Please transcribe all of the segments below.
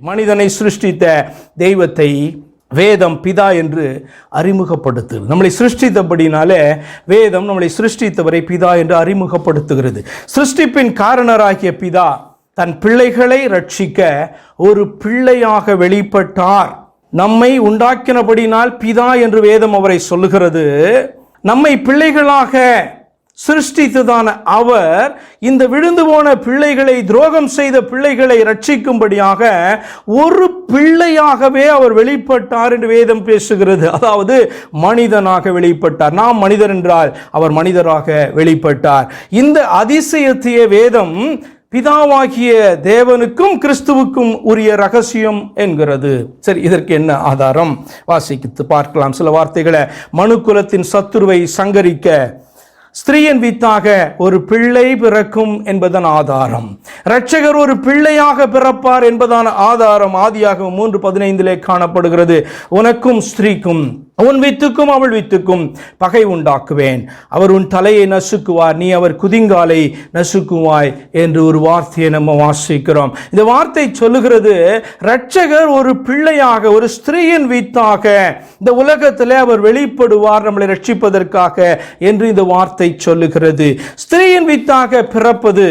மனிதனை சிருஷ்டித்த தெய்வத்தை வேதம் பிதா என்று அறிமுகப்படுத்துகிறது. நம்மளை சிருஷ்டித்தபடினாலே வேதம் நம்மளை சிருஷ்டித்தவரை பிதா என்று அறிமுகப்படுத்துகிறது. சிருஷ்டிப்பின் காரணராகிய பிதா தன் பிள்ளைகளை ரட்சிக்க ஒரு பிள்ளையாக வெளிப்பட்டார். நம்மை உண்டாக்கினபடினால் பிதா என்று வேதம் அவரை சொல்லுகிறது. நம்மை பிள்ளைகளாக சிருஷ்டித்ததான அவர் இந்த விழுந்து போன பிள்ளைகளை துரோகம் செய்த பிள்ளைகளை ரட்சிக்கும்படியாக ஒரு பிள்ளையாகவே அவர் வெளிப்பட்டார் என்று வேதம் பேசுகிறது. அதாவது மனிதனாக வெளிப்பட்டார். நாம் மனிதர் என்றால் அவர் மனிதராக வெளிப்பட்டார். இந்த அதிசயத்தைய வேதம் பிதாவாகிய தேவனுக்கும் கிறிஸ்துவுக்கும் உரிய ரகசியம் என்கிறது. சரி இதற்கு என்ன ஆதாரம்? வாசித்து பார்க்கலாம். சில வார்த்தைகளை மனுக்குலத்தின் சத்துருவை சங்கரிக்க ஸ்திரீயின் வித்தாக ஒரு பிள்ளை பிறக்கும் என்பதன் ஆதாரம். இரட்சகர் ஒரு பிள்ளையாக பிறப்பார் என்பதான ஆதாரம் ஆதியாக மூன்று பதினைந்திலே காணப்படுகிறது. உனக்கும் ஸ்திரீக்கும் உன் வித்துக்கும் அவள் வித்துக்கும் பகை உண்டாக்குவேன். அவர் உன் தலையை நசுக்குவார் நீ அவர் குதிங்காலை நசுக்குவாய் என்று ஒரு வார்த்தையை நம்ம வாசிக்கிறோம். இந்த வார்த்தை சொல்லுகிறது ரட்சகர் ஒரு பிள்ளையாக ஒரு ஸ்திரீயின் வித்தாக இந்த உலகத்தில் அவர் வெளிப்படுவார் நம்மளை ரட்சிப்பதற்காக என்று இந்த வார்த்தை சொல்லுகிறது. ஸ்திரீயின் வித்தாக பிறப்பது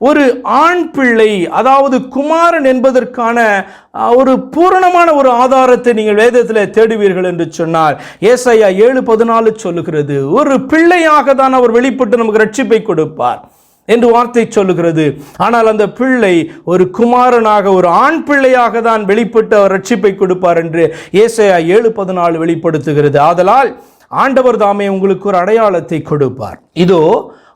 ஒரு ஆண் பிள்ளை அதாவது குமாரன் என்பதற்கான ஒரு பூரணமான ஒரு ஆதாரத்தை நீங்கள் வேதத்தில் தேடுவீர்கள் என்று சொன்னார். ஏசையா ஏழு பதினாலு சொல்லுகிறது ஒரு பிள்ளையாக தான் அவர் வெளிப்பட்டு நமக்கு ரட்சிப்பை கொடுப்பார் என்று வார்த்தை சொல்லுகிறது. ஆனால் அந்த பிள்ளை ஒரு குமாரனாக ஒரு ஆண் பிள்ளையாக தான் வெளிப்பட்டு அவர் ரட்சிப்பை கொடுப்பார் என்று ஏசையா ஏழு பதினாலு வெளிப்படுத்துகிறது. ஆதலால் ஆண்டவர் தாமே உங்களுக்கு ஒரு அடையாளத்தை கொடுப்பார். இதோ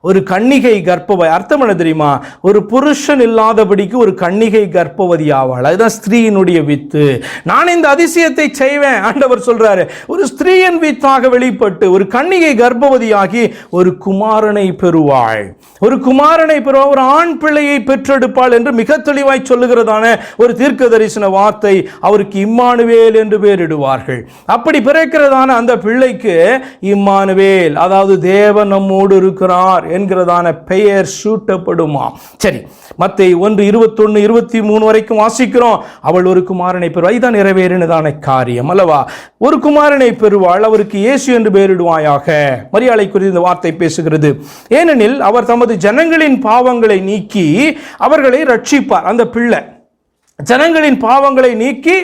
ஒரு கன்னிகை கர்ப்பவதி அர்த்தம் என்ன தெரியுமா? ஒரு புருஷன் இல்லாதபடிக்கு ஒரு கன்னிகை கர்ப்பவதி ஆவாள். அதுதான் ஸ்திரீயினுடைய வித்து. நான் இந்த அதிசயத்தை செய்வேன் ஆண்டவர் சொல்றாரு. ஒரு ஸ்திரீயின் வித்தாக வெளிப்பட்டு ஒரு கன்னிகை கர்ப்பவதியாகி ஒரு குமாரனை பெறுவாள். ஒரு குமாரனை பெறுவாள் ஒரு ஆண் பிள்ளையை பெற்றெடுப்பாள் என்று மிக தெளிவாய் சொல்லுகிறதான ஒரு தீர்க்க தரிசன வார்த்தை அவருக்கு இம்மானுவேல் என்று பெயரிடுவார்கள் அப்படி பிறக்கிறதான அந்த பிள்ளைக்கு இம்மானுவேல் அதாவது தேவன் நம்மோடு இருக்கிறார் என்கிறதான பெயர் சூட்டப்படுமா? சரி மத்தை ஒன்று இருபத்தொன்னு இருபத்தி மூணு வரைக்கும் வாசிக்கிறோம். அவள் ஒரு குமாரனை பெறுவாள். இதான் நிறைவேறினதான காரியம் அல்லவா? ஒரு குமாரனை பெறுவாள். அவருக்கு இயேசு என்று பெயரிடுவாயாக. மரியாதை குறித்து இந்த வார்த்தை பேசுகிறது. ஏனெனில் அவர் தமது ஜனங்களின் பாவங்களை நீக்கி அவர்களை ரட்சிப்பார். அந்த பிள்ளை ஜனங்களின் பாவங்களை நீக்கி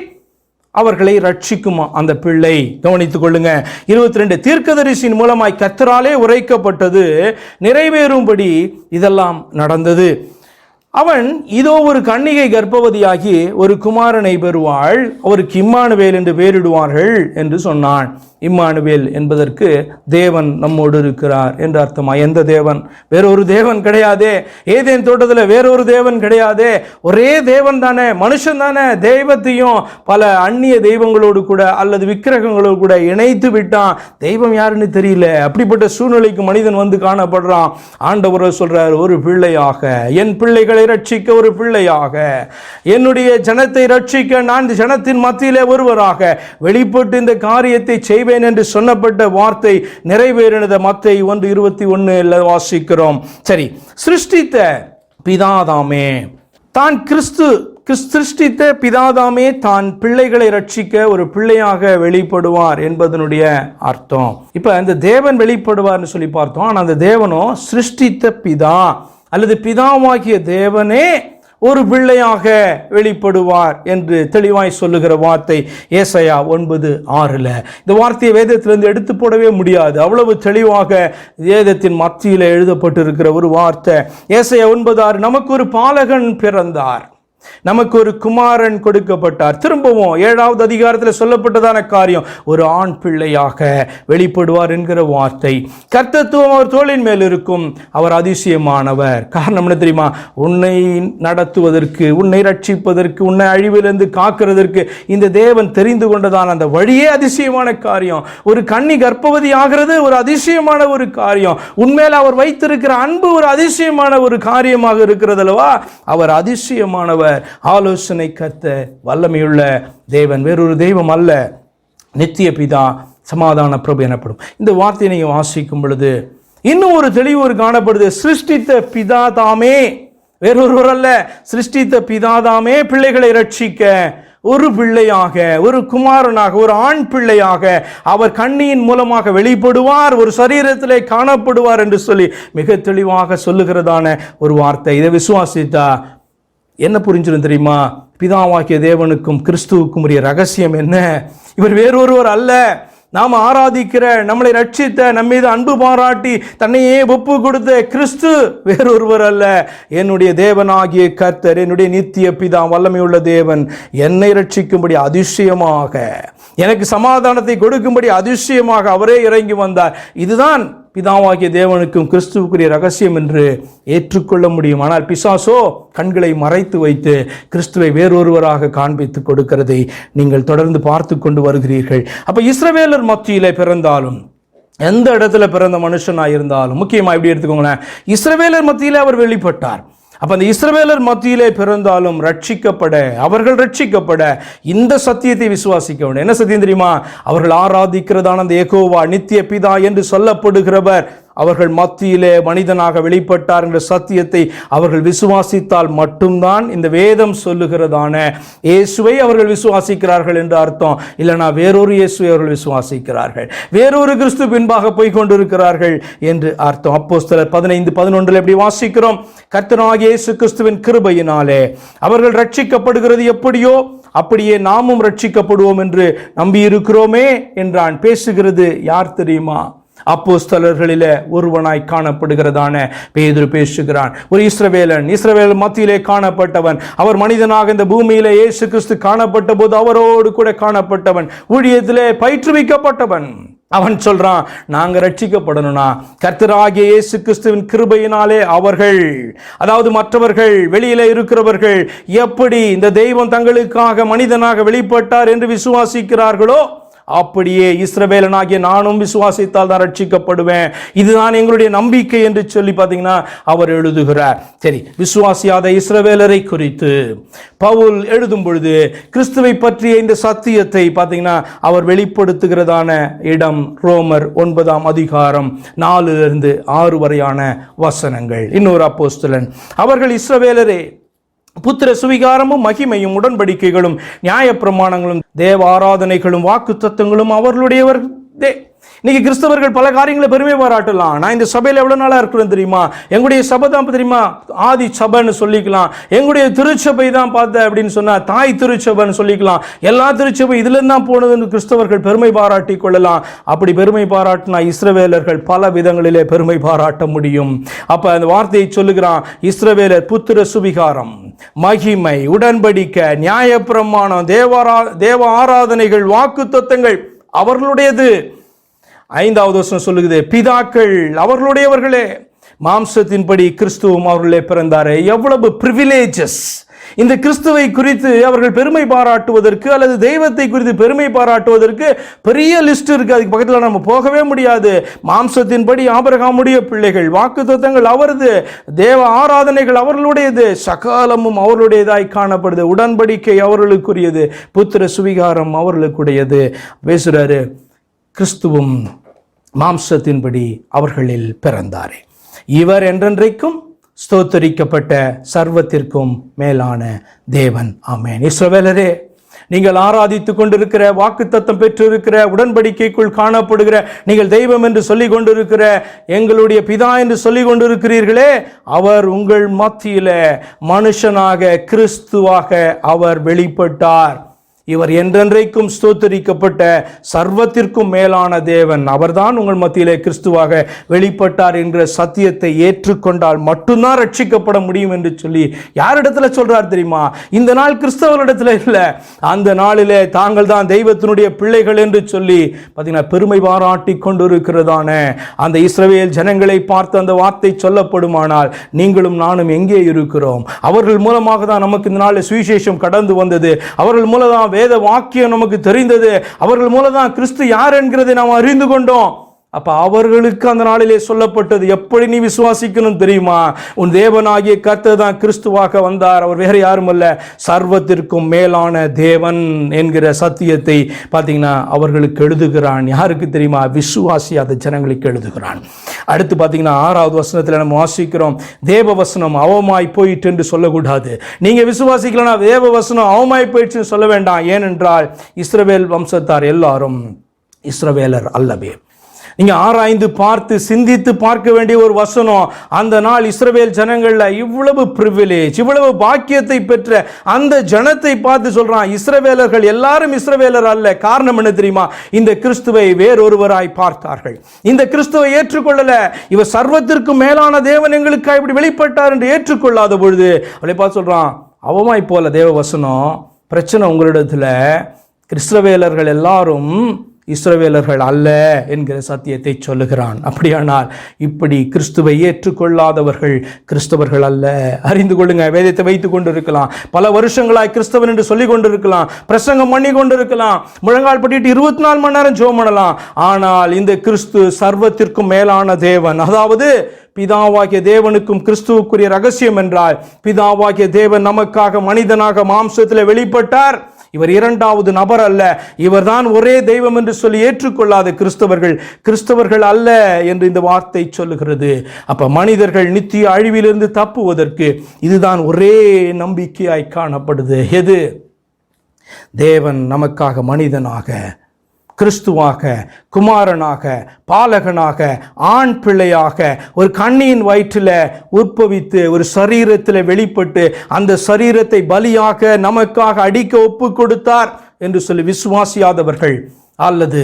அவர்களை ரட்சிக்குமா அந்த பிள்ளை? கவனித்துக் கொள்ளுங்க. இருபத்தி ரெண்டு தீர்க்கதரிசியின் மூலமாய் கத்தராலே உரைக்கப்பட்டது நிறைவேறும்படி இதெல்லாம் நடந்தது. அவன் இதோ ஒரு கன்னிகை கர்ப்பவதியாகி ஒரு குமாரனை பெறுவாள். அவருக்கு இம்மானுவேல் என்று பெயரிடுவார்கள் என்று சொன்னான். இம்மானுவேல் என்பதற்கு தேவன் நம்மோடு இருக்கிறார் என்று அர்த்தமா? எந்த தேவன்? வேறொரு தேவன் கிடையாதே. ஏதேன் தோட்டத்தில் வேறொரு தேவன் கிடையாதே. ஒரே தேவன் தானே மனுஷன் தானே தெய்வத்தையும் பல அந்நிய தெய்வங்களோடு கூட அல்லது விக்கிரகங்களோடு கூட இணைத்து விட்டான். தெய்வம் யாருன்னு தெரியல. அப்படிப்பட்ட சூழ்நிலைக்கு மனிதன் வந்து காணப்படுறான். ஆண்டவரை சொல்றார் ஒரு பிள்ளையாக என் பிள்ளைகளை ரட்சிக்க ஒரு பிள்ளையாக. என்னுடைய ஜனத்தை ரட்சிக்க நான் இந்த ஜனத்தின் மத்தியிலே ஒருவராக. வெளிப்பட்டு இந்த காரியத்தை செய்வேன் என்று சொன்னப்பட்ட வார்த்தை நிறைவேறினதை மத்தை ஒன்று இருபத்தி ஒன்று வாசிக்கிறோம். சரி சிருஷ்டித்த பிதாதாமே தான் கிறிஸ்து சிருஷ்டித்த பிதாதாமே தான் பிள்ளைகளை ரட்சிக்க ஒரு பிள்ளையாக வெளிப்படுவார் என்பதனுடைய அர்த்தம். இப்ப அந்த தேவன் வெளிப்படுவார்னு சொல்லி பார்த்தோம். ஆனா அந்த தேவனும் சிருஷ்டித்த பிதா அல்லது பிதாவாகிய தேவனே ஒரு பிள்ளையாக வெளிப்படுவார் என்று தெளிவாய் சொல்லுகிற வார்த்தை ஏசையா ஒன்பது ஆறில். இந்த வார்த்தையை வேதத்திலிருந்து எடுத்து போடவே முடியாது. அவ்வளவு தெளிவாக வேதத்தின் மத்தியில் எழுதப்பட்டிருக்கிற ஒரு வார்த்தை. ஏசையா ஒன்பது ஆறு நமக்கு ஒரு பாலகன் பிறந்தார். நமக்கு ஒரு குமாரன் கொடுக்கப்பட்டார். திரும்பவும் ஏழாவது அதிகாரத்தில் சொல்லப்பட்டதான காரியம் ஒரு ஆண் பிள்ளையாக வெளிப்படுவார் என்கிற வார்த்தை. கர்த்தத்துவம் அவர் தோளின் மேல் இருக்கும். அவர் அதிசயமானவர். காரணம் என்ன தெரியுமா? உன்னை நடத்துவதற்கு உன்னை ரட்சிப்பதற்கு உன்னை அழிவிலிருந்து காக்கிறதற்கு இந்த தேவன் தெரிந்து கொண்டதான அந்த வழியே அதிசயமான காரியம். ஒரு கன்னி கர்ப்பவதி ஆகிறது ஒரு அதிசயமான ஒரு காரியம். உண்மையில் அவர் வைத்திருக்கிற அன்பு ஒரு அதிசயமான ஒரு காரியமாக இருக்கிறது அல்லவா? அவர் அதிசயமானவர். ஆலோசனை கத்த வல்லமையுள்ள தேவன். வேறொரு தெய்வம் அல்ல. நித்திய பிதா சமாதான பிரபு எனப்படும். இந்த வார்த்தையை வாசிக்கும் பொழுது இன்னும் ஒரு தெளிவு ஒரு காணப்படுது. சிருஷ்டித்த பிதா தாமே. வேறொருவர் அல்ல. சிருஷ்டித்த பிதாதாமே பிள்ளைகளை ரட்சிக்க ஒரு பிள்ளையாக ஒரு குமாரனாக ஒரு ஆண் பிள்ளையாக அவர் கண்ணியின் மூலமாக வெளிப்படுவார் ஒரு சரீரத்திலே காணப்படுவார் என்று சொல்லி மிக தெளிவாக சொல்லுகிறதான ஒரு வார்த்தை. இதை விசுவாசித்தா என்ன புரிஞ்சிடும் தெரியுமா? பிதாவாக்கிய தேவனுக்கும் கிறிஸ்துவுக்கும் உரிய ரகசியம் என்ன? இவர் வேறொருவர் அல்ல. நாம் ஆராதிக்கிற நம்மளை ரட்சித்த நம்ம மீது அன்பு பாராட்டி தன்னையே ஒப்பு கொடுத்த கிறிஸ்து வேறொருவர் அல்ல. என்னுடைய தேவனாகிய கர்த்தர் என்னுடைய நித்திய பிதா வல்லமையுள்ள தேவன் என்னை ரட்சிக்கும்படி அதிசயமாக எனக்கு சமாதானத்தை கொடுக்கும்படி அதிசயமாக அவரே இறங்கி வந்தார். இதுதான் பிதாவாகிய தேவனுக்கும் கிறிஸ்துவுக்குரிய ரகசியம் என்று ஏற்றுக்கொள்ள முடியும். ஆனால் பிசாசோ கண்களை மறைத்து வைத்து கிறிஸ்துவை வேறொருவராக காண்பித்து கொடுக்கிறதை நீங்கள் தொடர்ந்து பார்த்து கொண்டு வருகிறீர்கள். அப்போ இஸ்ரவேலர் மத்தியிலே பிறந்தாலும் எந்த இடத்துல பிறந்த மனுஷனாக இருந்தாலும் முக்கியமாக எப்படி எடுத்துக்கோங்களேன். இஸ்ரவேலர் மத்தியிலே அவர் வெளிப்பட்டார். அப்ப அந்த இஸ்ரவேலர் மத்தியிலே பிறந்தாலும் ரட்சிக்கப்பட அவர்கள் ரட்சிக்கப்பட இந்த சத்தியத்தை விசுவாசிக்க வேண்டும். என்ன சத்தியம் தெரியுமா? அவர்கள் ஆராதிக்கிறதான அந்த ஏகோவா நித்திய பிதா என்று சொல்லப்படுகிறவர். அவர்கள் மத்தியிலே மனிதனாக வெளிப்பட்டார் என்ற சத்தியத்தை அவர்கள் விசுவாசித்தால் மட்டும்தான் இந்த வேதம் சொல்லுகிறதான. இயேசுவை அவர்கள் விசுவாசிக்கிறார்கள் என்று அர்த்தம். இல்லைனா வேறொரு இயேசுவை அவர்கள் விசுவாசிக்கிறார்கள். வேறொரு கிறிஸ்து பின்பாக போய் கொண்டிருக்கிறார்கள் என்று அர்த்தம். அப்போஸ்தலர் பதினைந்து பதினொன்றில் எப்படி வாசிக்கிறோம்? கர்த்தனாகிய இயேசு கிறிஸ்துவின் கிருபையினாலே அவர்கள் ரட்சிக்கப்படுகிறது எப்படியோ? அப்படியே நாமும் ரட்சிக்கப்படுவோம் என்று நம்பியிருக்கிறோமே என்றான். பேசுகிறது யார் தெரியுமா? அப்போஸ்தலர்களிலே ஒருவனாய் காணப்படுகிறதான பேதுரு பேசுகிறான். ஒரு இஸ்ரவேலன் இஸ்ரவேல் மத்தியிலே காணப்பட்டவன். அவர் மனிதனாக இந்த பூமியில இயேசு கிறிஸ்து காணப்பட்ட போது அவரோடு கூட காணப்பட்டவன். ஊழியத்திலே பயிற்றுவிக்கப்பட்டவன். அவன் சொல்றான் நாங்க ரட்சிக்கப்படணும்னா கர்த்தராகிய இயேசு கிறிஸ்துவின் கிருபையினாலே அவர்கள் அதாவது மற்றவர்கள் வெளியில இருக்கிறவர்கள் எப்படி இந்த தெய்வம் தங்களுக்காக மனிதனாக வெளிப்பட்டார் என்று விசுவாசிக்கிறார்களோ அப்படியே இஸ்ரவேலனாகிய நானும் விசுவாசித்தால் தான் ரட்சிக்கப்படுவேன். இதுதான் எங்களுடைய நம்பிக்கை என்று சொல்லி பார்த்தீங்கன்னா அவர் எழுதுகிறார். சரி விசுவாசியாத இஸ்ரவேலரை குறித்து பவுல் எழுதும் பொழுது கிறிஸ்துவை பற்றிய இந்த சத்தியத்தை பார்த்தீங்கன்னா அவர் வெளிப்படுத்துகிறதான இடம் ரோமர் ஒன்பதாம் அதிகாரம் நாலுலேருந்து ஆறு வரையான வசனங்கள். இன்னொரு அப்போஸ்தலன் அவர்கள் இஸ்ரவேலரே புத்திர சுவிகாரமும் மகிமையும் உடன்படிக்கைகளும் நியாயப்பிரமாணங்களும் தேவ ஆராதனைகளும் வாக்கு தத்துவங்களும் அவர்களுடையவர். தே இன்னைக்கு கிறிஸ்தவர்கள் பல காரியங்களை பெருமை பாராட்டலாம். நான் இந்த சபையில் எவ்வளோ நாளாக இருக்கிறேன் தெரியுமா? எங்களுடைய சபை தான் தெரியுமா? ஆதி சபைன்னு சொல்லிக்கலாம். எங்களுடைய திருச்சபை தான் பார்த்தேன் அப்படின்னு சொன்னால் தாய் திருச்சபைன்னு சொல்லிக்கலாம். எல்லா திருச்சபை இதுலேருந்து தான் போனதுன்னு கிறிஸ்தவர்கள் பெருமை பாராட்டி கொள்ளலாம். அப்படி பெருமை பாராட்டினா இஸ்ரவேலர்கள் பல விதங்களிலே பெருமை பாராட்ட முடியும். அப்போ அந்த வார்த்தையை சொல்லுகிறான் இஸ்ரவேலர் புத்திர சுவிகாரம். மகிமை உடன்படிக்க நியாயப்பிரமாணம் தேவாரா தேவ ஆராதனைகள் வாக்கு தத்தங்கள் அவர்களுடையது. ஐந்தாவது வருஷம் சொல்லுகிறது பிதாக்கள் அவர்களுடையவர்களே மாம்சத்தின்படி கிறிஸ்துவும் அவர்களே பிறந்தாரே. எவ்வளவு பிரிவிலேஜஸ் இந்த கிறிஸ்துவை குறித்து அவர்கள் பெருமை பாராட்டுவதற்கு அல்லது தெய்வத்தை குறித்து பெருமை பாராட்டுவதற்கு பெரிய லிஸ்ட் இருக்கு. அதுக்கு பக்கத்தில் நம்ம போகவே முடியாது. மாம்சத்தின்படி ஆபரகாமுடைய பிள்ளைகள் வாக்குத்தத்தங்கள் அவரது தேவ ஆராதனைகள் அவர்களுடையது சகாலமும் அவர்களுடையதாய் காணப்படுது. உடன்படிக்கை அவர்களுக்குரியது புத்திர சுவிகாரம் அவர்களுக்குடையது. பேசுறாரு கிறிஸ்துவும் மாம்சத்தின்படி அவர்களில் பிறந்தாரே. இவர் என்றென்றைக்கும் ஸ்தோத்தரிக்கப்பட்ட சர்வத்திற்கும் மேலான தேவன். ஆமேன். இஸ்ரவேலரே நீங்கள் ஆராதித்து கொண்டிருக்கிற வாக்குத்தத்தம் பெற்றிருக்கிற உடன்படிக்கைக்குள் காணப்படுகிற நீங்கள் தெய்வம் என்று சொல்லிக் கொண்டிருக்கிற எங்களுடைய பிதா என்று சொல்லிக் கொண்டிருக்கிறீர்களே அவர் உங்கள் மத்தியில் மனுஷனாக கிறிஸ்துவாக அவர் வெளிப்பட்டார். இவர் என்றென்றைக்கும் ஸ்தோத்தரிக்கப்பட்ட சர்வத்திற்கும் மேலான தேவன். அவர்தான் உங்கள் மத்தியிலே கிறிஸ்துவாக வெளிப்பட்டார் என்ற சத்தியத்தை ஏற்றுக்கொண்டால் மட்டும்தான் ரட்சிக்கப்பட முடியும் என்று சொல்லி யாரிடத்துல சொல்றார் தெரியுமா? இந்த நாள் கிறிஸ்தவரிடத்துல இல்லை. அந்த நாளிலே தாங்கள் தான் தெய்வத்தினுடைய பிள்ளைகள் என்று சொல்லி பார்த்தீங்கன்னா பெருமை பாராட்டி கொண்டிருக்கிறதான அந்த இஸ்ரவேல் ஜனங்களை பார்த்து அந்த வார்த்தை சொல்லப்படுமானால் நீங்களும் நானும் எங்கே இருக்கிறோம்? அவர்கள் மூலமாக தான் நமக்கு இந்த நாளில் சுவிசேஷம் கடந்து வந்தது. அவர்கள் மூலம் தான் வேத வாக்கியம் நமக்கு தெரிந்தது. அவர்கள் மூலம் தான் கிறிஸ்து யார் என்கிறதை நாம் அறிந்து கொண்டோம். அப்ப அவர்களுக்கு அந்த நாளிலே சொல்லப்பட்டது எப்படி நீ விசுவாசிக்கணும் தெரியுமா? உன் தேவனாகிய கர்த்தர் தான் கிறிஸ்துவாக வந்தார். அவர் வேற யாரும் அல்ல சர்வத்திற்கும் மேலான தேவன் என்கிற சத்தியத்தை பார்த்தீங்கன்னா அவர்களுக்கு எழுதுகிறான். யாருக்கு தெரியுமா? விசுவாசியாத ஜனங்களுக்கு எழுதுகிறான். அடுத்து பார்த்தீங்கன்னா ஆறாவது வசனத்தில் நம்ம வாசிக்கிறோம். தேவ வசனம் அவமாய் போயிட்டு என்று சொல்லக்கூடாது. நீங்க விசுவாசிக்கலாம் தேவ வசனம் அவமாய் போயிடுச்சுன்னு சொல்ல வேண்டாம். ஏனென்றால் இஸ்ரவேல் வம்சத்தார் எல்லாரும் இஸ்ரவேலர் அல்லவே. நீங்கள் ஆராய்ந்து பார்த்து சிந்தித்து பார்க்க வேண்டிய ஒரு வசனம். அந்த நாள் இஸ்ரவேல் ஜனங்களில் இவ்வளவு பிரிவிலேஜ் இவ்வளவு பாக்கியத்தை பெற்ற அந்த ஜனத்தை பார்த்து சொல்கிறான் இஸ்ரவேலர்கள் எல்லாரும் இஸ்ரவேலர் அல்ல. காரணம் என்ன தெரியுமா? இந்த கிறிஸ்துவை வேறொருவராய் பார்த்தார்கள். இந்த கிறிஸ்துவை ஏற்றுக்கொள்ளலை. இவர் சர்வத்திற்கு மேலான தேவன் எங்களுக்காக இப்படி வெளிப்பட்டார் என்று ஏற்றுக்கொள்ளாத பொழுது அவளை பார்த்து சொல்கிறான் அவமாய் போல தேவ வசனம். பிரச்சனை உங்களிடத்தில். கிறிஸ்தவேலர்கள் எல்லாரும் இஸ்ரவேலர்கள் அல்ல என்கிற சத்தியத்தை சொல்லுகிறான். அப்படியானால் இப்படி கிறிஸ்துவை ஏற்றுக்கொள்ளாதவர்கள் கிறிஸ்தவர்கள் அல்ல. அறிந்து கொள்ளுங்க வேதத்தை வைத்து கொண்டிருக்கலாம். பல வருஷங்களாய் கிறிஸ்தவன் என்று சொல்லி கொண்டிருக்கலாம். பிரசங்கம் பண்ணி கொண்டிருக்கலாம். முழங்கால் பட்டிட்டு இருபத்தி நாலு மணி நேரம் ஜெபம் பண்ணலாம். ஆனால் இந்த கிறிஸ்து சர்வத்திற்கும் மேலான தேவன். அதாவது பிதாவாகிய தேவனுக்கும் கிறிஸ்துவுக்குரிய ரகசியம் என்றால் பிதாவாகிய தேவன் நமக்காக மனிதனாக மாம்சத்தில் வெளிப்பட்டார். இவர் இரண்டாவது நபர் அல்ல. இவர்தான் ஒரே தெய்வம் என்று சொல்லி ஏற்றுக்கொள்ளாத கிறிஸ்தவர்கள். கிறிஸ்தவர்கள் அல்ல என்று இந்த வார்த்தை சொல்லுகிறது. அப்ப மனிதர்கள் நித்திய அழிவிலிருந்து தப்புவதற்கு இதுதான் ஒரே நம்பிக்கையாய் காணப்படுது. எது? தேவன் நமக்காக மனிதனாக கிறிஸ்துவாக குமாரனாக பாலகனாக ஆண் பிள்ளையாக ஒரு கண்ணியின் வயிற்றில் உற்பவித்து ஒரு சரீரத்தில் வெளிப்பட்டு அந்த சரீரத்தை பலியாக நமக்காக அடிக்க ஒப்பு கொடுத்தார் என்று சொல்லி விசுவாசியாதவர்கள். அல்லது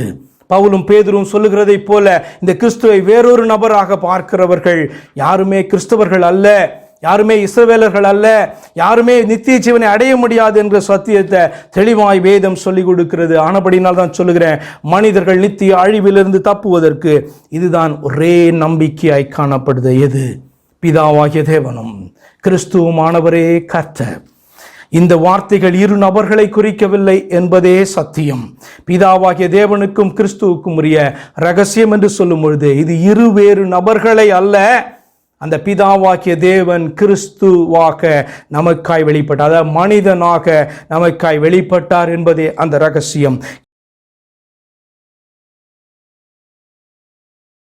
பவுலும் பேதுரும் சொல்லுகிறதைப் போல இந்த கிறிஸ்துவை வேறொரு நபராக பார்க்கிறவர்கள் யாருமே கிறிஸ்தவர்கள் அல்ல. யாருமே இஸ்ரவேலர்கள் அல்ல. யாருமே நித்திய ஜீவனை அடைய முடியாது என்ற சத்தியத்தை தெளிவாய் வேதம் சொல்லிக் கொடுக்கிறது. ஆனபடினால் தான் சொல்லுகிறேன் மனிதர்கள் நித்திய அழிவிலிருந்து தப்புவதற்கு இதுதான் ஒரே நம்பிக்கையாய் காணப்படுது. எது? பிதாவாகிய தேவனும் கிறிஸ்துவமானவரே கர்த்த இந்த வார்த்தைகள் இரு நபர்களை குறிக்கவில்லை என்பதே சத்தியம். பிதாவாகிய தேவனுக்கும் கிறிஸ்துவுக்கும் உரிய ரகசியம் என்று சொல்லும் பொழுது இது இரு வேறு நபர்களை அல்ல அந்த பிதாவாக்கிய தேவன் கிறிஸ்துவாக நமக்காய் வெளிப்பட்டார். அதாவது மனிதனாக நமக்காய் வெளிப்பட்டார் என்பதே அந்த ரகசியம்.